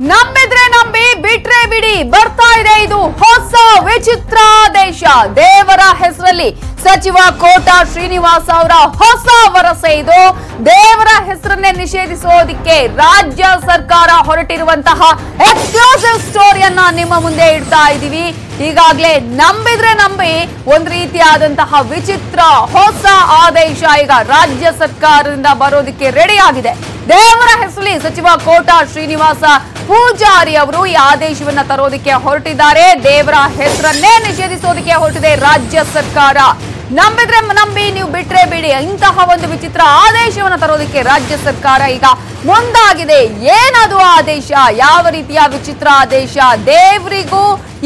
ನಂಬಿದ್ರೆ ನಂಬಿ ಬಿಟ್ರೆ ಬಿಡಿ, ಬರ್ತಾ ಇದೆ ಇದು ಹೊಸ ವಿಚಿತ್ರ ದೇಶ. ದೇವರ ಹೆಸರಲ್ಲಿ ಸಚಿವ ಕೋಟಾ ಶ್ರೀನಿವಾಸ್ ಅವರ ಹೊಸ ವರಸೆ ಇದು. ದೇವರ ಹೆಸರನ್ನೇ ನಿಷೇಧಿಸೋದಿಕ್ಕೆ ರಾಜ್ಯ ಸರ್ಕಾರ ಹೊರಟಿರುವಂತಹ ಎಕ್ಸ್ಕ್ಲೂಸಿವ್ ಸ್ಟೋರಿಯನ್ನ ನಿಮ್ಮ ಮುಂದೆ ಇಡ್ತಾ ಇದ್ದೀವಿ. ಈಗಾಗಲೇ ನಂಬಿದ್ರೆ ನಂಬಿ, ಒಂದ್ ರೀತಿಯಾದಂತಹ ವಿಚಿತ್ರ ಹೊಸ ಆದೇಶ ಈಗ ರಾಜ್ಯ ಸರ್ಕಾರದಿಂದ ಬರೋದಕ್ಕೆ ರೆಡಿ ಆಗಿದೆ. ದೇವರ ಹೆಸರಲ್ಲಿ ಸಚಿವ ಕೋಟಾ ಶ್ರೀನಿವಾಸ ಪೂಜಾರಿ ಅವರು ಈ ಆದೇಶವನ್ನ ತರೋದಕ್ಕೆ ಹೊರಟಿದ್ದಾರೆ. ದೇವರ ಹೆಸರನ್ನೇ ನಿಷೇಧಿಸೋದಿಕ್ಕೆ ಹೊರಟಿದೆ ರಾಜ್ಯ ಸರ್ಕಾರ. ನಂಬಿದ್ರೆ ನಂಬಿ, ನೀವು ಬಿಟ್ರೆ ಬಿಡಿ. ಇಂತಹ ಒಂದು ವಿಚಿತ್ರ ಆದೇಶವನ್ನು ತರೋದಕ್ಕೆ ರಾಜ್ಯ ಸರ್ಕಾರ ಈಗ ಮುಂದಾಗಿದೆ. ಏನದು ಆದೇಶ? ಯಾವ ರೀತಿಯ ವಿಚಿತ್ರ ಆದೇಶ? ದೇವರಿಗೂ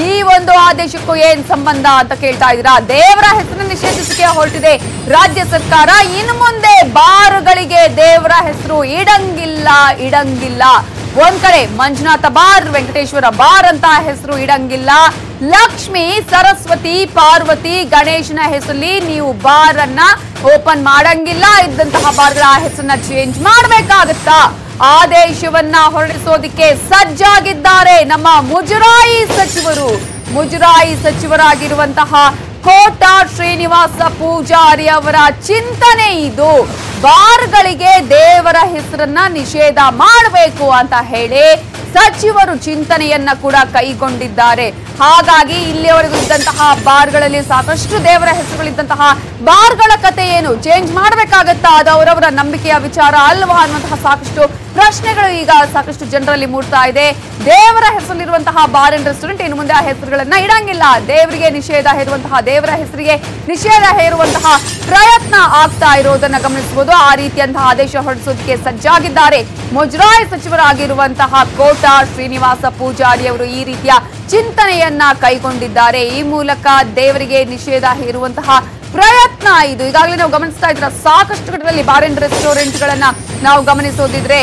ಈ ಒಂದು ಆದೇಶಕ್ಕೂ ಏನ್ ಸಂಬಂಧ ಅಂತ ಕೇಳ್ತಾ ಇದ್ದೀರಾ? ದೇವರ ಹೆಸರು ನಿಷೇಧಿಸಿಕೆ ಹೊರಟಿದೆ ರಾಜ್ಯ ಸರ್ಕಾರ. ಇನ್ನು ಮುಂದೆ ಬಾರುಗಳಿಗೆ ದೇವರ ಹೆಸರು ಇಡಂಗಿಲ್ಲ ಇಡಂಗಿಲ್ಲ. ಒಂದ್ ಕಡೆ ಮಂಜುನಾಥ ಬಾರ್, ವೆಂಕಟೇಶ್ವರ ಬಾರ್ ಅಂತ ಹೆಸರು ಇಡಂಗಿಲ್ಲ. ಲಕ್ಷ್ಮಿ, ಸರಸ್ವತಿ, ಪಾರ್ವತಿ, ಗಣೇಶನ ಹೆಸರಲ್ಲಿ ನೀವು ಬಾರ್ ಅನ್ನ ಓಪನ್ ಮಾಡಂಗಿಲ್ಲ. ಇದ್ದಂತಹ ಬಾರ್ಗಳ ಹೆಸರನ್ನ ಚೇಂಜ್ ಮಾಡಬೇಕಾಗತ್ತಾ? ಆದೇಶವನ್ನ ಹೊರಡಿಸೋದಿಕ್ಕೆ ಸಜ್ಜಾಗಿದ್ದಾರೆ ನಮ್ಮ ಮುಜರಾಯಿ ಸಚಿವರು. ಮುಜರಾಯಿ ಸಚಿವರಾಗಿರುವಂತಹ ಕೋಟಾ ಶ್ರೀನಿವಾಸ ಪೂಜಾರಿ ಅವರ ಚಿಂತನೆ ಇದು. ಬಾರ್ಗಳಿಗೆ ದೇವರ ಹೆಸರನ್ನ ನಿಷೇಧ ಮಾಡಬೇಕು ಅಂತ ಹೇಳಿ ಸಚಿವರು ಚಿಂತನೆಯನ್ನ ಕೂಡ ಕೈಗೊಂಡಿದ್ದಾರೆ. ಹಾಗಾಗಿ ಇಲ್ಲಿಯವರೆಗೂ ಇದ್ದಂತಹ ಬಾರ್ಗಳಲ್ಲಿ ಸಾಕಷ್ಟು ದೇವರ ಹೆಸರುಗಳಿದ್ದಂತಹ ಬಾರ್ಗಳ ಕತೆ ಏನು ಚೇಂಜ್ ಮಾಡಬೇಕಾಗತ್ತಾ? ಅದು ಅವರವರ ನಂಬಿಕೆಯ ವಿಚಾರ ಅಲ್ವಾ ಅನ್ನುವಂತಹ ಸಾಕಷ್ಟು ಪ್ರಶ್ನೆಗಳು ಈಗ ಸಾಕಷ್ಟು ಜನರಲ್ಲಿ ಮೂಡ್ತಾ ಇದೆ. ದೇವರ ಹೆಸರಲ್ಲಿರುವಂತಹ ಬಾರ್ ಅಂಡ್ ರೆಸ್ಟೋರೆಂಟ್ ಇನ್ನು ಮುಂದೆ ಆ ಹೆಸರುಗಳನ್ನ ಇಡಂಗಿಲ್ಲ. ದೇವರಿಗೆ ನಿಷೇಧ ಹೇರುವಂತಹ, ದೇವರ ಹೆಸರಿಗೆ ನಿಷೇಧ ಹೇರುವಂತಹ ಪ್ರಯತ್ನ ಆಗ್ತಾ ಇರೋದನ್ನ ಗಮನಿಸಬಹುದು. ಆ ರೀತಿಯಂತಹ ಆದೇಶ ಹೊರಡಿಸೋದಕ್ಕೆ ಸಜ್ಜಾಗಿದ್ದಾರೆ. ಮುಜರಾಯಿ ಸಚಿವರಾಗಿರುವಂತಹ ಕೋಟಾ ಶ್ರೀನಿವಾಸ ಪೂಜಾರಿ ಅವರು ಈ ರೀತಿಯ ಚಿಂತನೆಯನ್ನ ಕೈಗೊಂಡಿದ್ದಾರೆ. ಈ ಮೂಲಕ ದೇವರಿಗೆ ನಿಷೇಧ ಹೇರುವಂತಹ ಪ್ರಯತ್ನ ಇದು. ಈಗಾಗಲೇ ನಾವು ಗಮನಿಸ್ತಾ ಇದ್ರ ಸಾಕಷ್ಟು ಕಡೆಗಳಲ್ಲಿ ಬಾರ್ ಅಂಡ್ ರೆಸ್ಟೋರೆಂಟ್ಗಳನ್ನ ನಾವು ಗಮನಿಸೋದಿದ್ರೆ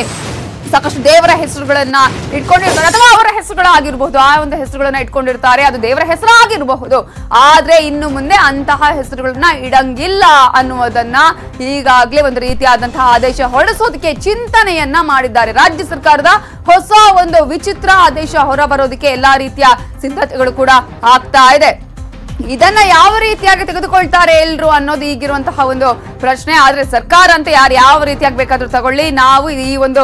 ಸಾಕಷ್ಟು ದೇವರ ಹೆಸರುಗಳನ್ನ ಇಟ್ಕೊಂಡಿರ್ತಾರೆ ಅಥವಾ ಅವರ ಹೆಸರುಗಳಾಗಿರಬಹುದು. ಆ ಒಂದು ಹೆಸರುಗಳನ್ನ ಇಟ್ಕೊಂಡಿರ್ತಾರೆ, ಅದು ದೇವರ ಹೆಸರಾಗಿರಬಹುದು. ಆದ್ರೆ ಇನ್ನು ಮುಂದೆ ಅಂತಹ ಹೆಸರುಗಳನ್ನ ಇಡಂಗಿಲ್ಲ ಅನ್ನುವುದನ್ನ ಈಗಾಗಲೇ ಒಂದು ರೀತಿಯಾದಂತಹ ಆದೇಶ ಹೊರಡಿಸೋದಕ್ಕೆ ಚಿಂತನೆಯನ್ನ ಮಾಡಿದ್ದಾರೆ. ರಾಜ್ಯ ಸರ್ಕಾರದ ಹೊಸ ಒಂದು ವಿಚಿತ್ರ ಆದೇಶ ಹೊರಬರೋದಕ್ಕೆ ಎಲ್ಲಾ ರೀತಿಯ ಸಿದ್ಧತೆಗಳು ಕೂಡ ಆಗ್ತಾ ಇದೆ. ಇದನ್ನ ಯಾವ ರೀತಿಯಾಗಿ ತೆಗೆದುಕೊಳ್ತಾರೆ ಎಲ್ರು ಅನ್ನೋದು ಈಗಿರುವಂತಹ ಒಂದು ಪ್ರಶ್ನೆ. ಆದ್ರೆ ಸರ್ಕಾರ ಅಂತ ಯಾರು ಯಾವ ರೀತಿಯಾಗಿ ಬೇಕಾದ್ರೂ ತಗೊಳ್ಳಿ. ನಾವು ಈ ಒಂದು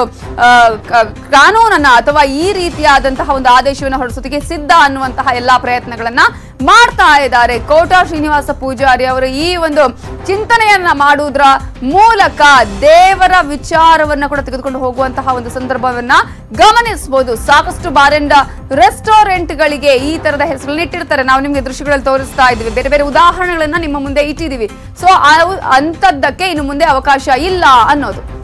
ಕಾನೂನನ್ನ ಅಥವಾ ಈ ರೀತಿಯಾದಂತಹ ಒಂದು ಆದೇಶವನ್ನು ಹೊರಡಿಸೋದಕ್ಕೆ ಸಿದ್ಧ ಅನ್ನುವಂತಹ ಎಲ್ಲಾ ಪ್ರಯತ್ನಗಳನ್ನ ಮಾಡ್ತಾ ಇದ್ದಾರೆ. ಕೋಟಾ ಶ್ರೀನಿವಾಸ ಪೂಜಾರಿ ಅವರು ಈ ಒಂದು ಚಿಂತನೆಯನ್ನ ಮಾಡುವುದರ ಮೂಲಕ ದೇವರ ವಿಚಾರವನ್ನ ಕೂಡ ತೆಗೆದುಕೊಂಡು ಹೋಗುವಂತಹ ಒಂದು ಸಂದರ್ಭವನ್ನ ಗಮನಿಸಬಹುದು ಸಾಕಷ್ಟು ಬಾರ್ ರೆಸ್ಟೋರೆಂಟ್ ಗಳಿಗೆ ಈ ತರದ ಹೆಸರು ಇಟ್ಟಿರ್ತಾರೆ. ನಾವು ನಿಮ್ಗೆ ದೃಶ್ಯಗಳಲ್ಲಿ ತೋರಿಸ್ತಾ ಇದ್ದೀವಿ. ಬೇರೆ ಬೇರೆ ಉದಾಹರಣೆಗಳನ್ನ ನಿಮ್ಮ ಮುಂದೆ ಇಟ್ಟಿದೀವಿ ಸೊ ಅಂತದ್ದಕ್ಕೆ ಇನ್ನು ಮುಂದೆ ಅವಕಾಶ ಇಲ್ಲ ಅನ್ನೋದು.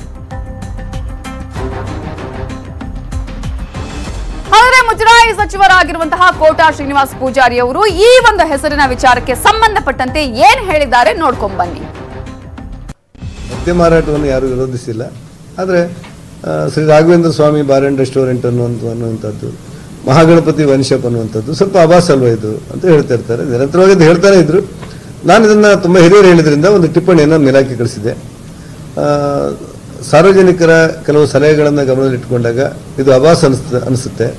ಮುಜರಾಯಿ ಸಚಿವರಾಗಿರುವಂತಹ ಕೋಟಾ ಶ್ರೀನಿವಾಸ್ ಪೂಜಾರಿ ಅವರು ಈ ಒಂದು ಹೆಸರಿನ ವಿಚಾರಕ್ಕೆ ಸಂಬಂಧಪಟ್ಟಂತೆ ಏನ್ ಹೇಳಿದ್ದಾರೆ ನೋಡ್ಕೊಂಡ್ ಬನ್ನಿ. ಮದ್ಯ ಮಾರಾಟವನ್ನು ಯಾರು ವಿರೋಧಿಸಿಲ್ಲ. ಆದರೆ Shri Raghavendra Swami bar and restaurant ಅನ್ನುವಂಥ ಅನ್ನುವಂಥದ್ದು, ಮಹಾಗಣಪತಿ ವೈನ್ ಶಾಪ್ ಅನ್ನುವಂಥದ್ದು ಸ್ವಲ್ಪ ಅಭಾಸ ಅಲ್ವಾ ಇದು ಅಂತ ಹೇಳ್ತಾ ಇರ್ತಾರೆ. ನಿರಂತರವಾಗಿ ಹೇಳ್ತಾನೆ ಇದ್ರು. ನಾನು ಇದನ್ನ ತುಂಬ ಹಿರಿಯರು ಹೇಳಿದ್ರಿಂದ ಒಂದು ಟಿಪ್ಪಣಿಯನ್ನು ಮೇಲಾಕಿ ಕಳಿಸಿದೆ. ಸಾರ್ವಜನಿಕರ ಕೆಲವು ಸಲಹೆಗಳನ್ನು ಗಮನದಲ್ಲಿಟ್ಟುಕೊಂಡಾಗ ಇದು ಅಭಾಸ ಅನಿಸ್ತ ಅನಿಸುತ್ತೆ.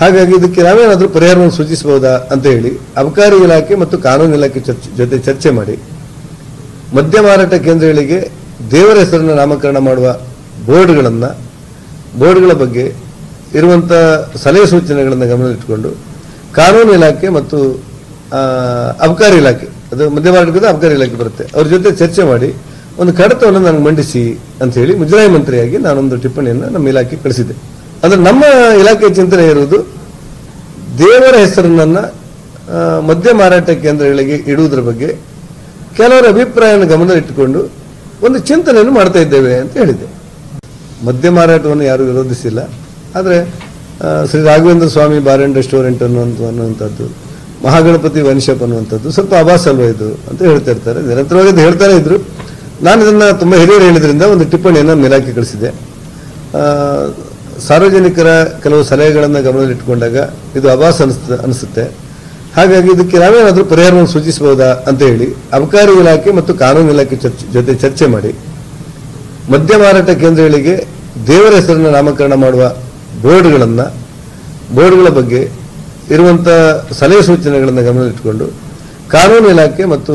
ಹಾಗಾಗಿ ಇದಕ್ಕೆ ನಾವೇನಾದರೂ ಪರಿಹಾರವನ್ನು ಸೂಚಿಸಬಹುದಾ ಅಂತ ಹೇಳಿ ಅಬಕಾರಿ ಇಲಾಖೆ ಮತ್ತು ಕಾನೂನು ಇಲಾಖೆ ಜೊತೆ ಚರ್ಚೆ ಮಾಡಿ ಮದ್ಯ ಮಾರಾಟ ಕೇಂದ್ರಗಳಿಗೆ ದೇವರ ಹೆಸರನ್ನು ನಾಮಕರಣ ಮಾಡುವ ಬೋರ್ಡ್ಗಳನ್ನು, ಬೋರ್ಡ್ಗಳ ಬಗ್ಗೆ ಇರುವಂಥ ಸಲಹೆ ಸೂಚನೆಗಳನ್ನು ಗಮನದಲ್ಲಿಟ್ಟುಕೊಂಡು ಕಾನೂನು ಇಲಾಖೆ ಮತ್ತು ಅಬಕಾರಿ ಇಲಾಖೆ, ಅದು ಮದ್ಯ ಮಾರಾಟದ ಅಬಕಾರಿ ಇಲಾಖೆ ಬರುತ್ತೆ, ಅವ್ರ ಜೊತೆ ಚರ್ಚೆ ಮಾಡಿ ಒಂದು ಕಡತವನ್ನು ನನಗೆ ಮಂಡಿಸಿ ಅಂತ ಹೇಳಿ ಮುಜರಾಯಿ ಮಂತ್ರಿಯಾಗಿ ನಾನೊಂದು ಟಿಪ್ಪಣಿಯನ್ನು ನಮ್ಮ ಇಲಾಖೆ ಕಳಿಸಿದ್ದೆ ಅಂದ್ರೆ ನಮ್ಮ ಇಲಾಖೆ ಚಿಂತನೆ ಇರುವುದು ದೇವರ ಹೆಸರನ್ನ ಮದ್ಯ ಮಾರಾಟ ಕೇಂದ್ರಗಳಿಗೆ ಇಡುವುದರ ಬಗ್ಗೆ ಕೆಲವರ ಅಭಿಪ್ರಾಯವನ್ನು ಇಟ್ಟುಕೊಂಡು ಒಂದು ಚಿಂತನೆಯನ್ನು ಮಾಡ್ತಾ ಇದ್ದೇವೆ ಅಂತ ಹೇಳಿದೆ. ಮದ್ಯ ಮಾರಾಟವನ್ನು ಯಾರು ವಿರೋಧಿಸಿಲ್ಲ. ಆದರೆ Shri Raghavendra Swami bar and restaurant ಅನ್ನುವಂಥ ಅನ್ನುವಂಥದ್ದು, ಮಹಾಗಣಪತಿ ವೈನ್ ಶಾಪ್ ಅನ್ನುವಂಥದ್ದು ಸ್ವಲ್ಪ ಅಭಾಸ ಅಲ್ವಾ ಇದು ಅಂತ ಹೇಳ್ತಾ ಇರ್ತಾರೆ. ನಿರಂತರವಾಗಿ ಅದು ಹೇಳ್ತಾನೆ ಇದ್ರು. ನಾನು ಇದನ್ನು ತುಂಬ ಹಿರಿಯರು ಹೇಳಿದ್ರಿಂದ ಒಂದು ಟಿಪ್ಪಣಿಯನ್ನು ಮೇಲಾಕಿ ಕಳಿಸಿದೆ. ಸಾರ್ವಜನಿಕರ ಕೆಲವು ಸಲಹೆಗಳನ್ನು ಗಮನದಲ್ಲಿಟ್ಟುಕೊಂಡಾಗ ಇದು ಅಭಾಸ ಅನಿಸ್ತ, ಅನಿಸುತ್ತೆ. ಹಾಗಾಗಿ ಇದಕ್ಕೆ ನಾವೇನಾದರೂ ಪರಿಹಾರವನ್ನು ಸೂಚಿಸಬಹುದಾ ಅಂತ ಹೇಳಿ ಅಬಕಾರಿ ಇಲಾಖೆ ಮತ್ತು ಕಾನೂನು ಇಲಾಖೆ ಜೊತೆ ಚರ್ಚೆ ಮಾಡಿ. ಮದ್ಯ ಮಾರಾಟ ಕೇಂದ್ರಗಳಿಗೆ ದೇವರ ಹೆಸರನ್ನು ನಾಮಕರಣ ಮಾಡುವ ಬೋರ್ಡ್ಗಳನ್ನು, ಬೋರ್ಡ್ಗಳ ಬಗ್ಗೆ ಇರುವಂಥ ಸಲಹೆ ಸೂಚನೆಗಳನ್ನು ಗಮನದಲ್ಲಿಟ್ಟುಕೊಂಡು ಕಾನೂನು ಇಲಾಖೆ ಮತ್ತು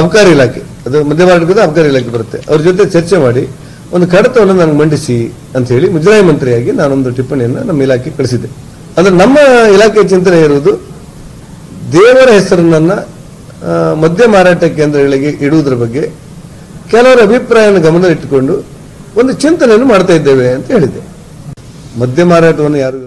ಅಬಕಾರಿ ಇಲಾಖೆ, ಅದು ಮದ್ಯ ಮಾರಾಟದ ಅಬಕಾರಿ ಇಲಾಖೆ ಬರುತ್ತೆ. ಅವ್ರ ಜೊತೆ ಚರ್ಚೆ ಮಾಡಿ ಒಂದು ಕಡತವನ್ನು ನನಗೆ ಮಂಡಿಸಿ ಅಂತ ಹೇಳಿ ಮುಜರಾಯಿ ಮಂತ್ರಿಯಾಗಿ ನಾನೊಂದು ಟಿಪ್ಪಣಿಯನ್ನು ನಮ್ಮ ಇಲಾಖೆ ಕಳಿಸಿದ್ದೆ ಅಂದ್ರೆ ನಮ್ಮ ಇಲಾಖೆ ಚಿಂತನೆ ಇರುವುದು ದೇವರ ಹೆಸರನ್ನ ಮದ್ಯ ಮಾರಾಟ ಕೇಂದ್ರಗಳಿಗೆ ಇಡುವುದರ ಬಗ್ಗೆ ಕೆಲವರ ಅಭಿಪ್ರಾಯವನ್ನು ಗಮನದಲ್ಲಿಟ್ಟುಕೊಂಡು ಒಂದು ಚಿಂತನೆಯನ್ನು ಮಾಡ್ತಾ ಇದ್ದೇವೆ ಅಂತ ಹೇಳಿದೆ. ಮದ್ಯ ಮಾರಾಟವನ್ನು ಯಾರು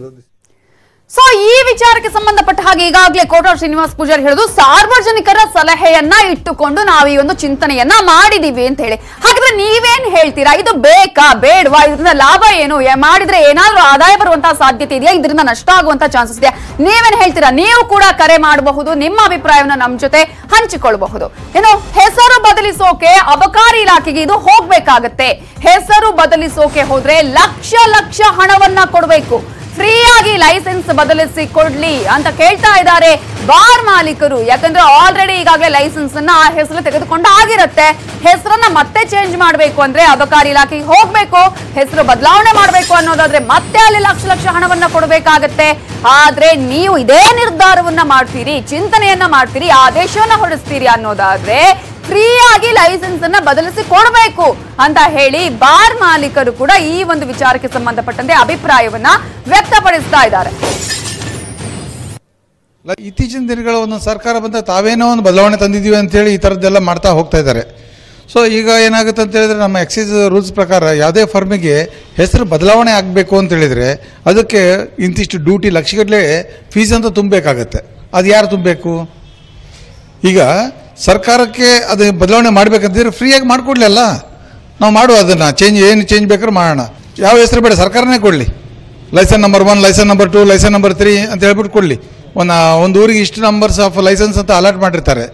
ಸೊ ಈ ವಿಚಾರಕ್ಕೆ ಸಂಬಂಧಪಟ್ಟ ಹಾಗೆ ಈಗಾಗಲೇ ಕೋಟ ಶ್ರೀನಿವಾಸ್ ಪೂಜಾರಿ ಹೇಳುದು ಸಾರ್ವಜನಿಕರ ಸಲಹೆಯನ್ನ ಇಟ್ಟುಕೊಂಡು ನಾವು ಈ ಒಂದು ಚಿಂತನೆಯನ್ನ ಮಾಡಿದೀವಿ ಅಂತ ಹೇಳಿ. ಹಾಗಾದ್ರೆ ನೀವೇನ್ ಹೇಳ್ತೀರಾ? ಇದು ಬೇಕಾ, ಬೇಡವಾ? ಇದರಿಂದ ಲಾಭ ಏನು? ಮಾಡಿದ್ರೆ ಏನಾದ್ರೂ ಆದಾಯ ಬರುವಂತಹ ಸಾಧ್ಯತೆ ಇದೆಯಾ? ಇದರಿಂದ ನಷ್ಟ ಆಗುವಂತಹ ಚಾನ್ಸಸ್ ಇದೆಯಾ? ನೀವೇನ್ ಹೇಳ್ತೀರಾ? ನೀವು ಕೂಡ ಕರೆ ಮಾಡಬಹುದು, ನಿಮ್ಮ ಅಭಿಪ್ರಾಯವನ್ನ ನಮ್ ಜೊತೆ ಹಂಚಿಕೊಳ್ಳಬಹುದು. ಏನು, ಹೆಸರು ಬದಲಿಸೋಕೆ ಅಬಕಾರಿ ಇಲಾಖೆಗೆ ಇದು ಹೋಗ್ಬೇಕಾಗತ್ತೆ. ಹೆಸರು ಬದಲಿಸೋಕೆ ಹೋದ್ರೆ ಲಕ್ಷ ಲಕ್ಷ ಹಣವನ್ನ ಕೊಡಬೇಕು. ಫ್ರೀ ಆಗಿ ಲೈಸೆನ್ಸ್ ಬದಲಿಸಿ ಕೊಡ್ಲಿ ಅಂತ ಕೇಳ್ತಾ ಇದ್ದಾರೆ ಬಾರ್ ಮಾಲೀಕರು. ಯಾಕಂದ್ರೆ ಆಲ್ರೆಡಿ ಈಗಾಗಲೇ ಲೈಸೆನ್ಸ್ ಅನ್ನ ಆ ಹೆಸರು ತೆಗೆದುಕೊಂಡು ಆಗಿರತ್ತೆ. ಹೆಸರನ್ನ ಮತ್ತೆ ಚೇಂಜ್ ಮಾಡಬೇಕು ಅಂದ್ರೆ ಅಬಕಾರಿ ಇಲಾಖೆಗೆ ಹೋಗ್ಬೇಕು, ಹೆಸರು ಬದಲಾವಣೆ ಮಾಡಬೇಕು ಅನ್ನೋದಾದ್ರೆ ಮತ್ತೆ ಅಲ್ಲಿ ಲಕ್ಷ ಲಕ್ಷ ಹಣವನ್ನ ಕೊಡಬೇಕಾಗತ್ತೆ. ಆದ್ರೆ ನೀವು ಇದೇ ನಿರ್ಧಾರವನ್ನ ಮಾಡ್ತೀರಿ, ಚಿಂತನೆಯನ್ನ ಮಾಡ್ತೀರಿ, ಆದೇಶವನ್ನ ಹೊರಡಿಸ್ತೀರಿ ಅನ್ನೋದಾದ್ರೆ ಫ್ರೀ ಆಗಿ ಲೈಸೆನ್ಸ್ ಅನ್ನ ಬದಲಿಸಿ ಕೊಡಬೇಕು ಅಂತ ಹೇಳಿ ಬಾರ್ ಮಾಲೀಕರು ಕೂಡ ಈ ಒಂದು ವಿಚಾರಕ್ಕೆ ಸಂಬಂಧಪಟ್ಟಂತೆ ಅಭಿಪ್ರಾಯವನ್ನ ವ್ಯಕ್ತಪಡಿಸ್ತಾ ಇದ್ದಾರೆ. ಇತ್ತೀಚಿನ ದಿನಗಳ ಒಂದು ಸರ್ಕಾರ ಬಂದ ತಾವೇನೋ ಒಂದು ಬದಲಾವಣೆ ತಂದಿದ್ದೀವಿ ಅಂತೇಳಿ ಈ ಥರದ್ದೆಲ್ಲ ಮಾಡ್ತಾ ಹೋಗ್ತಾ ಇದ್ದಾರೆ. ಸೊ ಈಗ ಏನಾಗುತ್ತೆ ಅಂತ ಹೇಳಿದ್ರೆ ನಮ್ಮ ಎಕ್ಸೈಸ್ ರೂಲ್ಸ್ ಪ್ರಕಾರ ಯಾವುದೇ ಫರ್ಮಿಗೆ ಹೆಸರು ಬದಲಾವಣೆ ಆಗಬೇಕು ಅಂತ ಹೇಳಿದರೆ ಅದಕ್ಕೆ ಇಂತಿಷ್ಟು ಡ್ಯೂಟಿ ಲಕ್ಷಗಟ್ಟಲೆ ಫೀಸ್ ಅಂತ ತುಂಬಬೇಕಾಗತ್ತೆ. ಅದು ಯಾರು ತುಂಬಬೇಕು? ಈಗ ಸರ್ಕಾರಕ್ಕೆ ಅದು ಬದಲಾವಣೆ ಮಾಡಬೇಕಂತಿದ್ರೆ ಫ್ರೀಯಾಗಿ ಮಾಡಿಕೊಡ್ಲಲ್ಲ ನಾವು ಮಾಡುವ ಅದನ್ನು. ಚೇಂಜ್ ಏನು ಚೇಂಜ್ ಬೇಕಾದ್ರೂ ಮಾಡೋಣ. ಯಾವ ಹೆಸರು ಬೇಡ, ಸರ್ಕಾರನೇ ಕೊಡಲಿ. Licence number one licence number two licence number three ಅಂತ ಹೇಳ್ಬಿಟ್ಟು ಕೊಡಲಿ. ಒಂದು ಒಂದು ಊರಿಗೆ ಇಷ್ಟು ನಂಬರ್ಸ್ ಆಫ್ ಲೈಸೆನ್ಸ್ ಅಂತ ಅಲಾಟ್ ಮಾಡಿರ್ತಾರೆ.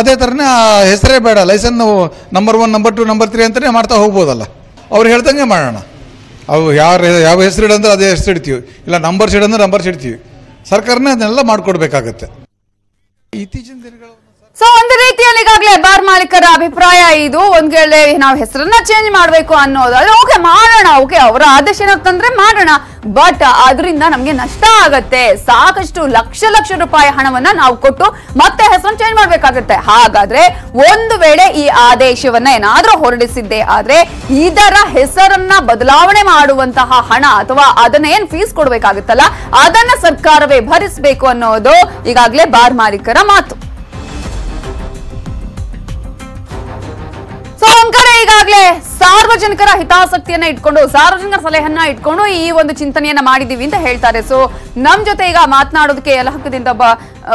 ಅದೇ ಥರನೇ ಆ ಹೆಸರೇ ಬೇಡ. Licence number one number two number three ಅಂತಲೇ ಮಾಡ್ತಾ ಹೋಗ್ಬೋದಲ್ಲ. ಅವ್ರು ಹೇಳ್ದಂಗೆ ಮಾಡೋಣ. ಅವು ಯಾರು, ಯಾವ ಹೆಸರು ಇಡಂದ್ರೆ ಅದೇ ಹೆಸರು ಇಡ್ತೀವಿ. ಇಲ್ಲ ನಂಬರ್ಸ್ ಇಡಂದ್ರೆ ನಂಬರ್ಸ್ ಇಡ್ತೀವಿ. ಸರ್ಕಾರನೇ ಅದನ್ನೆಲ್ಲ ಮಾಡಿಕೊಡ್ಬೇಕಾಗತ್ತೆ. ಇತ್ತೀಚಿನ ದಿನಗಳ ಸೊ ಒಂದು ರೀತಿಯಲ್ಲಿ ಈಗಾಗಲೇ ಬಾರ್ ಮಾಲೀಕರ ಅಭಿಪ್ರಾಯ ಇದು. ಒಂದ್ ವೇಳೆ ನಾವು ಹೆಸರನ್ನ ಚೇಂಜ್ ಮಾಡಬೇಕು ಅನ್ನೋದಾದ್ರೆ ಓಕೆ ಮಾಡೋಣ ಓಕೆ ಅವರ ಆದೇಶ ಏನಂತಂದ್ರೆ ಮಾಡೋಣ. ಬಟ್ ಅದರಿಂದ ನಮಗೆ ನಷ್ಟ ಆಗತ್ತೆ. ಸಾಕಷ್ಟು ಲಕ್ಷ ಲಕ್ಷ ರೂಪಾಯಿ ಹಣವನ್ನ ನಾವು ಕೊಟ್ಟು ಮತ್ತೆ ಹೆಸರನ್ನ ಚೇಂಜ್ ಮಾಡ್ಬೇಕಾಗತ್ತೆ. ಹಾಗಾದ್ರೆ ಒಂದು ವೇಳೆ ಈ ಆದೇಶವನ್ನ ಏನಾದ್ರೂ ಹೊರಡಿಸಿದ್ದೆ ಆದ್ರೆ ಇದರ ಹೆಸರನ್ನ ಬದಲಾವಣೆ ಮಾಡುವಂತಹ ಹಣ ಅಥವಾ ಅದನ್ನ ಏನ್ ಫೀಸ್ ಕೊಡ್ಬೇಕಾಗುತ್ತಲ್ಲ, ಅದನ್ನ ಸರ್ಕಾರವೇ ಭರಿಸಬೇಕು ಅನ್ನೋದು ಈಗಾಗಲೇ ಬಾರ್ ಮಾಲೀಕರ ಮಾತು. ಸೊ ಈಗಾಗ್ಲೇ ಕಡೆ ಈಗಾಗಲೇ ಸಾರ್ವಜನಿಕರ ಹಿತಾಸಕ್ತಿಯನ್ನ ಇಟ್ಕೊಂಡು ಸಾರ್ವಜನಿಕರ ಸಲಹೆಯನ್ನ ಇಟ್ಕೊಂಡು ಈ ಒಂದು ಚಿಂತನೆಯನ್ನ ಮಾಡಿದೀವಿ ಅಂತ ಹೇಳ್ತಾರೆ. ಸೊ ನಮ್ ಜೊತೆ ಈಗ ಮಾತನಾಡೋದಕ್ಕೆ ಹಕ್ಕದಿಂದ ಒಬ್ಬ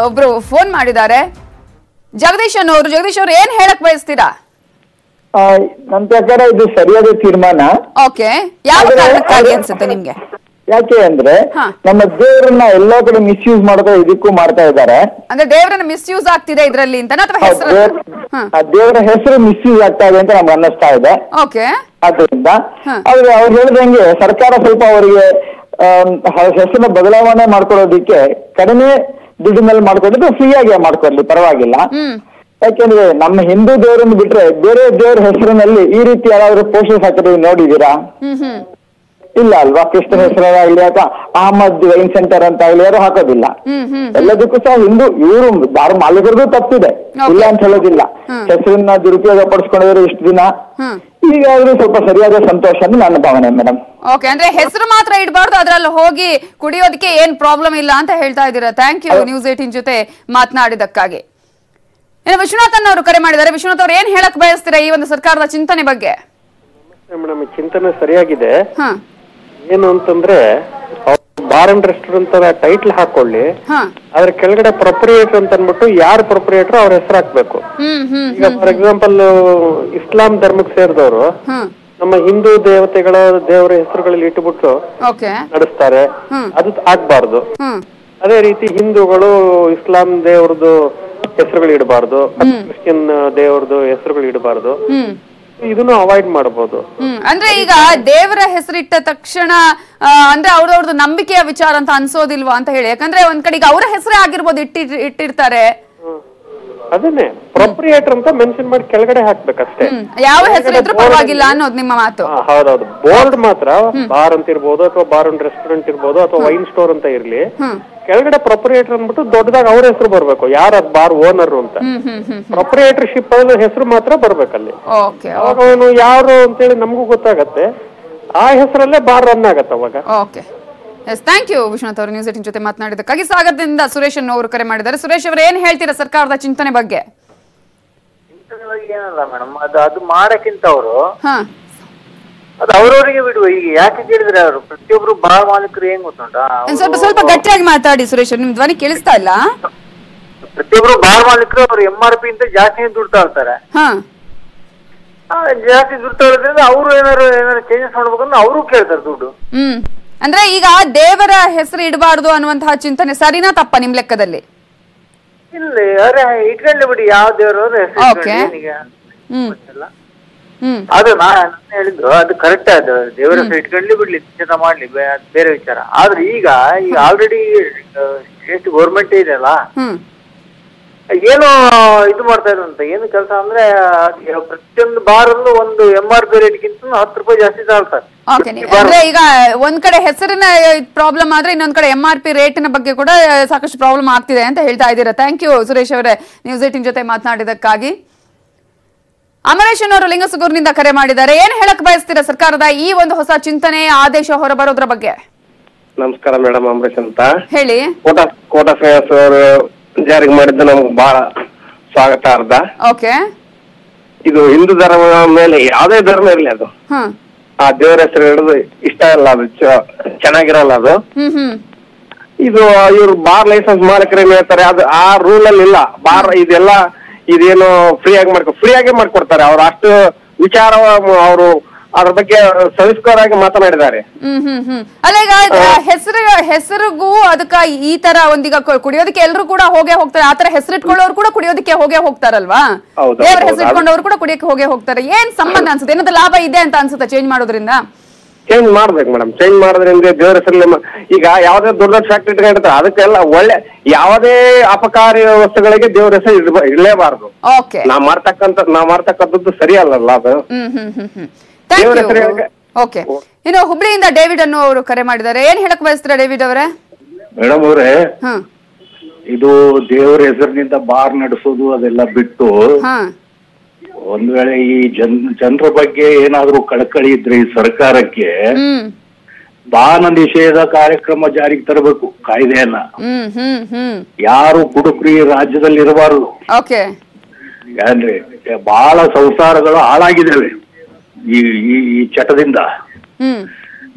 ಒಬ್ರು ಫೋನ್ ಮಾಡಿದ್ದಾರೆ. ಜಗದೀಶ್ ಅನ್ನೋರು ಜಗದೀಶ್ ಅವ್ರು ಏನ್ ಹೇಳಕ್ ಬಯಸ್ತೀರಾ? ನನ್ನ ನನ್ ಪ್ರಕಾರ ಇದು ಸರಿಯಾದ ತೀರ್ಮಾನ. ಓಕೆ ಯಾವ ಕಾರಣಕ್ಕಾಗಿ ಅನ್ಸುತ್ತೆ ನಿಮ್ಗೆ? ಯಾಕೆ ಅಂದ್ರೆ ನಮ್ಮ ದೇವರನ್ನ ಎಲ್ಲಾ ಕಡೆ ಮಿಸ್ಯೂಸ್ ಮಾಡ್ತಾ ಇದಕ್ಕೂ ಮಾಡ್ತಾ ಇದ್ದಾರೆ. ಅಂದ್ರೆ ದೇವರನ್ನ ಮಿಸ್ಯೂಸ್ ಆಗ್ತಿದೆ ಇದರಲ್ಲಿ ಅಂತ ದೇವ್ರ- ಹೆಸರು ಮಿಸ್ಯೂಸ್ ಆಗ್ತಾ ಇದೆ ಅಂತ ನಮ್ಗೆ ಅನ್ನಿಸ್ತಾ ಇದೆ. ಆದ್ರಿಂದ ಅವ್ರು ಆದ್ರೆ ಅವ್ರು ಹೇಳಿದಂಗೆ ಸರ್ಕಾರ ಸ್ವಲ್ಪ ಅವರಿಗೆ ಹೆಸರಿನ ಬದಲಾವಣೆ ಮಾಡ್ಕೊಳ್ಳೋದಿಕ್ಕೆ ಕಡಿಮೆ ದುಡ್ಡಿನಲ್ಲಿ ಮಾಡ್ಕೊಟ್ಟಿದ್ರೆ ಫ್ರೀ ಆಗಿ ಮಾಡ್ಕೊಳ್ಳಿ ಪರವಾಗಿಲ್ಲ. ಯಾಕೆಂದ್ರೆ ನಮ್ಮ ಹಿಂದೂ ದೇವರನ್ನು ಬಿಟ್ರೆ ಬೇರೆ ದೇವರ ಹೆಸರಿನಲ್ಲಿ ಈ ರೀತಿ ಯಾರಾದ್ರೂ ಪೋಷನ್ ಹಾಕಿದ್ರೆ ನೋಡಿದೀರಾ ಇಲ್ಲ ಅಲ್ವಾ? ಕೃಷ್ಣನ ಹೆಸರಾಗ್ಲಿ ಅಥವಾ ಅಹಮದ್ ವೈನ್ ಸೆಂಟರ್ ಅಂತ ಆಗ್ಲಿ ಯಾರು ಹಾಕೋದಿಲ್ಲ. ಎಲ್ಲದಕ್ಕೂ ಸಹ ಹಿಂದೂ ಇವರು ಬಾರ್ ಮಾಲೀಕರಿಗೂ ತಪ್ಪಿದೆ. ಇಲ್ಲ ಅಂತ ಹೇಳೋದಿಲ್ಲ. ಹೆಸರನ್ನ ದುರುಪಯೋಗ ಪಡಿಸ್ಕೊಂಡಿದ್ರು ಇಷ್ಟು ದಿನ. ಈಗಾದ್ರೂ ಸ್ವಲ್ಪ ಸರಿಯಾದ ಸಂತೋಷ ಅಂತ ನನ್ನ ಭಾವನೆ ಮೇಡಮ್ ಓಕೆ ಅಂದ್ರೆ ಹೆಸರು ಮಾತ್ರ ಇಡಬಾರ್ದು ಅದ್ರಲ್ಲಿ ಹೋಗಿ ಕುಡಿಯೋದಕ್ಕೆ ಏನ್ ಪ್ರಾಬ್ಲಮ್ ಇಲ್ಲ ಅಂತ ಹೇಳ್ತಾ ಇದ್ದೀರಾ? ಥ್ಯಾಂಕ್ ಯು ನ್ಯೂಸ್ ಏಟಿನ್ ಜೊತೆ ಮಾತನಾಡಿದಕ್ಕಾಗಿ ಏನು ವಿಶ್ವನಾಥನ್ ಅವರು ಕರೆ ಮಾಡಿದ್ದಾರೆ. ವಿಶ್ವನಾಥ್ ಅವ್ರು ಏನ್ ಹೇಳಕ್ ಬಯಸ್ತೀರಾ ಈ ಒಂದು ಸರ್ಕಾರದ ಚಿಂತನೆ ಬಗ್ಗೆ? ಮೇಡಮ್ ಚಿಂತನೆ ಸರಿಯಾಗಿದೆ. ಹಾ. ಏನು ಅಂತಂದ್ರೆ ಬಾರ್ ಅಂಡ್ ರೆಸ್ಟೋರೆಂಟ್ ಟೈಟ್ಲ್ ಹಾಕೊಳ್ಳಿ ಅದ್ರ ಕೆಳಗಡೆ ಪ್ರೊಪ್ರಿಯೇಟರ್ ಅಂತ ಅಂದ್ಬಿಟ್ಟು ಯಾರು ಪ್ರೊಪ್ರಿಯೇಟರ್ ಅವ್ರ ಹೆಸರು ಹಾಕ್ಬೇಕು. ಈಗ ಫಾರ್ ಎಕ್ಸಾಂಪಲ್ ಇಸ್ಲಾಂ ಧರ್ಮಕ್ಕೆ ಸೇರಿದವರು ನಮ್ಮ ಹಿಂದೂ ದೇವತೆಗಳ ದೇವರ ಹೆಸರುಗಳಲ್ಲಿ ಇಟ್ಟುಬಿಟ್ಟು ನಡೆಸ್ತಾರೆ. ಅದು ಆಗ್ಬಾರ್ದು. ಅದೇ ರೀತಿ ಹಿಂದೂಗಳು ಇಸ್ಲಾಂ ದೇವರದು ಹೆಸರುಗಳು ಇಡಬಾರ್ದು ಕ್ರಿಶ್ಚಿಯನ್ ದೇವರದು ಹೆಸರುಗಳು ಇಡಬಾರ್ದು. ಇದನ್ನು ಅವಾಯ್ಡ್ ಮಾಡಬಹುದು ಅಂದ್ರೆ ಈಗ ದೇವರ ಹೆಸರಿಟ್ಟ ತಕ್ಷಣ ಅಂದ್ರೆ ಅವ್ರವ್ರದ್ದು ನಂಬಿಕೆಯ ವಿಚಾರ ಅಂತ ಅನ್ಸೋದಿಲ್ವಾ ಅಂತ ಹೇಳಿ. ಯಾಕಂದ್ರೆ ಒಂದ್ ಕಡೆಗೆ ಅವರ ಹೆಸರೇ ಆಗಿರ್ಬೋದು ಇಟ್ಟಿ ಇಟ್ಟಿರ್ತಾರೆ. ಅದನ್ನೇ ಪ್ರೊಪ್ರಿಯೇಟರ್ ಅಂತ ಮೆನ್ಷನ್ ಮಾಡಿ ಕೆಳಗಡೆ ಹಾಕ್ಬೇಕಷ್ಟೇ. ಅಷ್ಟೇ ಯಾವ ಹೆಸರು ಪರವಾಗಿಲ್ಲ ಅನ್ನೋದು ನಿಮ್ಮ ಮಾತು. ಹೌದೌದು. ಬೋರ್ಡ್ ಮಾತ್ರ ಬಾರ್ ಅಂತ ಇರ್ಬೋದು ಅಥವಾ ಬಾರ್ ಅಂಡ್ ರೆಸ್ಟೋರೆಂಟ್ ಇರ್ಬೋದು ಅಥವಾ ವೈನ್ ಸ್ಟೋರ್ ಅಂತ ಇರ್ಲಿ. ಕೆಳಗಡೆ ಪ್ರೊಪ್ರಿಯೇಟರ್ ಅಂದ್ಬಿಟ್ಟು ದೊಡ್ಡದಾಗ ಅವ್ರ ಹೆಸರು ಬರ್ಬೇಕು. ಯಾರ ಬಾರ್ ಓನರ್ ಅಂತ. ಪ್ರೊಪ್ರಿಯೇಟರ್ಶಿಪ್ ಅನ್ನೋ ಹೆಸರು ಮಾತ್ರ ಬರ್ಬೇಕಲ್ಲಿ. ಯಾರು ಅಂತೇಳಿ ನಮಗೂ ಗೊತ್ತಾಗತ್ತೆ. ಆ ಹೆಸರಲ್ಲೇ ಬಾರ್ ರನ್ ಆಗತ್ತೆ ಅವಾಗ. ಎಸ್ ಥ್ಯಾಂಕ್ ಯು ವಿಶ್ವನಾಥ್ ಅವರು. ನ್ಯೂಸ್ ಏಟಿನ್ ಜೊತೆ ಮಾತನಾಡಿದ್ದಕ್ಕಾಗಿ ಸಾಗರದಿಂದ ಸುರೇಶ್ ಅವರು ಕರೆ ಮಾಡಿದ್ದಾರೆ. ಸುರೇಶ್ ಅವರು ಏನ್ ಹೇಳ್ತೀರಾ ಸರ್ಕಾರದ ಚಿಂತನೆ ಬಗ್ಗೆ? ಏನಲ್ಲ ಮೇಡಮ್ ಅದು ಅದು ಮಾಡಕ್ಕಿಂತ ಅವರು ಹಾ. ಅದು ಅವ್ರವರಿಗೆ ಬಿಡುವ ಈಗ ಯಾಕೆ ಕೇಳಿದ್ರೆ ಅವರು ಪ್ರತಿಯೊಬ್ರು ಬಾಳ ಮಾಲೀಕರು ಏನ್ ಗೊತ್ತುಂಟಾ? ಸ್ವಲ್ಪ ಸ್ವಲ್ಪ ಗಟ್ಟಿಯಾಗಿ ಮಾತಾಡಿ ಸುರೇಶ್ ನಿಮ್ ಧ್ವನಿ ಕೇಳಿಸ್ತಾ ಇಲ್ಲ? ಪ್ರತಿಯೊಬ್ರು ಬಾಳ ಮಾಲೀಕರು ಅವ್ರು ಎಂ ಆರ್ ಪಿ ಇಂತ ಜಾಸ್ತಿ ದುಡ್ಡು ಇರ್ತಾರೆ. ಜಾಸ್ತಿ ದುಡ್ಡು ಇರೋದ್ರಿಂದ ಅವರು ಏನಾರು ಏನಾರು ಚೇಂಜಸ್ ಮಾಡ್ಬೇಕಂದ್ರೆ ಅವರು ಕೇಳ್ತಾರೆ ದುಡ್ಡು. ಹ್ಮ್. ಅಂದ್ರೆ ಈಗ ದೇವರ ಹೆಸರು ಇಡಬಾರ್ದು ಅನ್ನುವಂತಹ ಚಿಂತನೆ ಸರಿನಾ ತಪ್ಪ ನಿಮ್ ಲೆಕ್ಕದಲ್ಲಿ? ಇಲ್ಲ ಅರೆ ಇಟ್ಕೊಂಡ್ಲಿ ಬಿಡಿ ಯಾವ ದೇವರು Okay. ಹ್ಮ್. ಅದು ನಾನು ಹೇಳಿದ್ದು ಅದು ಕರೆಕ್ಟ್ ಅದು ದೇವರ ಹೆಸರು ಇಟ್ಕೊಂಡ್ಲಿ ಬಿಡ್ಲಿ ನಿಶ್ಚಿತ ಮಾಡ್ಲಿ ಬೇರೆ ವಿಚಾರ. ಆದ್ರೆ ಈಗ ಈಗ ಆಲ್ರೆಡಿ ಸ್ಟೇಟ್ ಗೌರ್ಮೆಂಟ್ ಇದೆಯಲ್ಲ ಏನು ಇದು ಮಾಡ್ತಾ ಇದ್ರಂತ ಏನು ಕೆಲಸ ಅಂದ್ರೆ ಅದ್ ಪ್ರತಿಯೊಂದು ಬಾರಲ್ಲೂ ಒಂದು ಎಂ ಆರ್ ಪಿ ರೇಟ್ಗಿಂತ ಹತ್ತು ರೂಪಾಯಿ ಜಾಸ್ತಿ ತಾಳ್ತಾರೆ ಓಕೆ ಅಂದ್ರೆ ಈಗ ಒಂದ್ ಕಡೆ ಹೆಸರಿನ ಪ್ರಾಬ್ಲಮ್ ಆದ್ರೆ ಇನ್ನೊಂದ್ ಕಡೆ ಎಂ ಆರ್ ಪಿ ರೇಟಿನ ಬಗ್ಗೆ ಕೂಡ ಸಾಕಷ್ಟು ಪ್ರಾಬ್ಲಮ್ ಆಗ್ತಿದೆ ಅಂತ ಹೇಳ್ತಾ ಇದ್ದೀರಾ. ಥ್ಯಾಂಕ್ ಯು ಸುರೇಶ್ ಅವರೇ ನ್ಯೂಸ್ ಏಟಿನ್ ಜೊತೆ ಮಾತನಾಡಿದಕ್ಕಾಗಿ ಅಮರೇಶನ್ ಅವರು ಲಿಂಗಸಗೂರಿನಿಂದ ಕರೆ ಮಾಡಿದ್ದಾರೆ. ಏನ್ ಹೇಳಕ್ ಬಯಸ್ತೀರಾ ಸರ್ಕಾರದ ಈ ಒಂದು ಹೊಸ ಚಿಂತನೆ ಆದೇಶ ಹೊರಬರೋದ್ರ ಬಗ್ಗೆ? ನಮಸ್ಕಾರ ಮೇಡಮ್ ಅಂಬರೀಶ್ ಅಂತ. ಹೇಳಿ. ಕೋಟಾ ಕೋಟಾ ಶ್ರೇಯಸ್ ಅವರು ಜಾರಿಗೆ ಮಾಡಿದ್ದು ನಮ್ಗೆ ಬಹಳ ಸ್ವಾಗತಾರ್ಧ ಓಕೆ. ಇದು ಹಿಂದೂ ಧರ್ಮ ಮೇಲೆ ಯಾವುದೇ ಧರ್ಮ ಇರಲಿ ಅದು. ಆ ದೇವರ ಹೆಸರು ಹಿಡಿದು ಇಷ್ಟ ಇಲ್ಲ ಅದು ಚೆನ್ನಾಗಿರಲ್ಲ ಅದು. ಇದು ಇವ್ರು ಬಾರ್ ಲೈಸೆನ್ಸ್ ಮಾಲೀಕರು ಏನ್ ಹೇಳ್ತಾರೆ ಅದು ಆ ರೂಲ್ ಅಲ್ಲಿ ಇಲ್ಲ. ಬಾರ್ ಇದೆಲ್ಲ ಇದೇನು ಫ್ರೀ ಆಗಿ ಮಾಡ್ಕೊ ಫ್ರೀ ಆಗಿ ಮಾಡ್ಕೊಡ್ತಾರೆ. ಅವ್ರು ಅಷ್ಟು ವಿಚಾರ ಅವರು ಅದ್ರ ಬಗ್ಗೆ ಸವಿಸ್ಕರಾಗಿ ಮಾತನಾಡಿದ್ದಾರೆ. ಅಲ್ಲ ಈಗ ಹೆಸರಿಗೂ ಅದಕ್ಕ ಈ ತರ ಒಂದೀಗ ಕುಡಿಯೋದಕ್ಕೆ ಎಲ್ಲರೂ ಕೂಡ ಹೋಗೇ ಹೋಗ್ತಾರೆ. ಆತರ ಹೆಸರಿಟ್ಕೊಳ್ಳೋರು ಕೂಡ ಕುಡಿಯೋದಕ್ಕೆ ಹೋಗೇ ಹೋಗ್ತಾರಲ್ವಾ? ದೇವರ ಹೌದು, ಹೆಸರಿಟ್ಕೊಂಡವ್ರು ಕೂಡ ಕುಡಿಯಕ್ಕೆ ಹೋಗೇ ಹೋಗ್ತಾರೆ. ಏನ್ ಸಂಬಂಧ ಅನ್ಸುತ್ತೆ? ಏನಾದ್ರು ಲಾಭ ಇದೆ ಅಂತ ಅನ್ಸುತ್ತೆ ಚೇಂಜ್ ಮಾಡೋದ್ರಿಂದ? ಚೇಂಜ್ ಮಾಡ್ಬೇಕು ಮೇಡಮ್ ಚೇಂಜ್ ಮಾಡೋದ್ರಿಂದ ದೇವರ ಹೆಸರಲ್ಲಿ ಈಗ ಯಾವ್ದೇ ದೊಡ್ಡ ದೊಡ್ಡ ಫ್ಯಾಕ್ಟ್ರಿ ಇಟ್ಕೊಂಡಿರ್ತಾರೆ ಅದಕ್ಕೆಲ್ಲ ಒಳ್ಳೆ ಯಾವುದೇ ಅಪಕಾರಿ ವಸ್ತುಗಳಿಗೆ ದೇವರ ಹೆಸರು ಇಡ್ಬ- ಇಡಲೇಬಾರದು ನಾವ್ ಮಾಡ್ತಕ್ಕಂತ ನಾವ್ ಮಾಡ್ತಕ್ಕಂಥದ್ದು ಸರಿ ಅಲ್ಲಲ್ಲ ಅದು. ದೇವ್ರ ಹೆಸರು ಓಕೆ. ಇನ್ನು ಹುಬ್ಳಿಯಿಂದ ಡೇವಿಡ್ ಅನ್ನು ಅವರು ಕರೆ ಮಾಡಿದ್ದಾರೆ. ಏನ್ ಹೇಳಕ್ ಬಯಸ್ತಾರೆ ಡೇವಿಡ್ ಅವರೇ? ಮೇಡಮ್ ಅವರೇ ಇದು ದೇವರ ಹೆಸರಿನಿಂದ ಬಾರ್ ನಡೆಸೋದು ಅದೆಲ್ಲ ಬಿಟ್ಟು ಹಾ. ಒಂದ್ ವೇಳೆ ಈ ಜನ್ ಜನರ ಬಗ್ಗೆ ಏನಾದ್ರೂ ಕಳಕಳಿ ಇದ್ರೆ ಈ ಸರ್ಕಾರಕ್ಕೆ ಹ್ಮ್. ಬಾನ ನಿಷೇಧ ಕಾರ್ಯಕ್ರಮ ಜಾರಿಗೆ ತರಬೇಕು ಕಾಯ್ದೆಯನ್ನ. ಹ್ಮ್ ಹ್ಮ್ ಹ್ಮ್. ಯಾರು ಕುಡುಕ್ರಿ ರಾಜ್ಯದಲ್ಲಿ ಇರಬಾರದು ಓಕೆ. ಅಂದ್ರೆ ಬಹಳ ಸಂಸಾರಗಳು ಹಾಳಾಗಿದ್ದಾವೆ. ಈ ಈ- ಚಟದಿಂದ.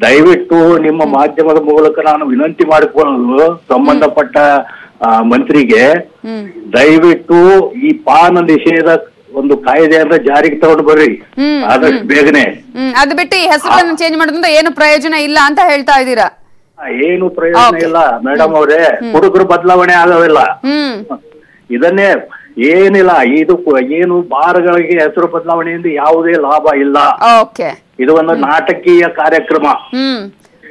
ದಯವಿಟ್ಟು ನಿಮ್ಮ ಮಾಧ್ಯಮದ ಮೂಲಕ ನಾನು ವಿನಂತಿ ಮಾಡಿಕೊಳ್ಳಲು ಸಂಬಂಧಪಟ್ಟ ಮಂತ್ರಿಗೆ ದಯವಿಟ್ಟು ಈ ಪಾನ ನಿಷೇಧ ಒಂದು ಅಂತ ಜಾರಿಗೆ ತಗೊಂಡು ಬರ್ರಿ. ಆದಷ್ಟು ಬೇಗನೆ. ಅದು ಬಿಟ್ಟು ಈ ಹೆಸರನ್ನು ಚೇಂಜ್ ಮಾಡೋದ್ರಿಂದ ಏನು ಪ್ರಯೋಜನ ಇಲ್ಲ ಅಂತ ಹೇಳ್ತಾ ಇದ್ದೀರಾ? ಏನು ಪ್ರಯೋಜನ. ಇಲ್ಲ ಮೇಡಮ್ ಅವರೇ. ಹುಡುಗರು ಬದಲಾವಣೆ ಆಗೋದಿಲ್ಲ. ಇದನ್ನೇ ಏನಿಲ್ಲ ಇದು ಏನು ಬಾರ್ಗಳಿಗೆ ಹೆಸರು ಬದಲಾವಣೆಯಿಂದ ಯಾವುದೇ ಲಾಭ ಇಲ್ಲ. ಓಕೆ. ಇದು ಒಂದು ನಾಟಕೀಯ ಕಾರ್ಯಕ್ರಮ.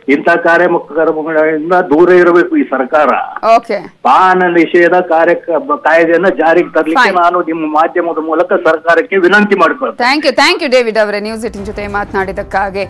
ಇಂಥ ಕಾರ್ಯಕ್ರಮಗಳಿಂದ ದೂರ ಇರಬೇಕು ಈ ಸರ್ಕಾರ. ಓಕೆ. ಪಾನ ನಿಷೇಧ ಕಾರ್ಯಕ್ರಮ ಕಾಯ್ದೆಯನ್ನ ಜಾರಿಗೆ ತರಲಿಕ್ಕೆ ನಾನು ನಿಮ್ಮ ಮಾಧ್ಯಮದ ಮೂಲಕ ಸರ್ಕಾರಕ್ಕೆ ವಿನಂತಿ ಮಾಡ್ಕೊಳ್ತೇನೆ. Thank you thank you David ಅವರೇ. ನ್ಯೂಸ್ ಇಟಿನ್ ಜೊತೆ ಮಾತನಾಡಿದಕ್ಕಾಗಿ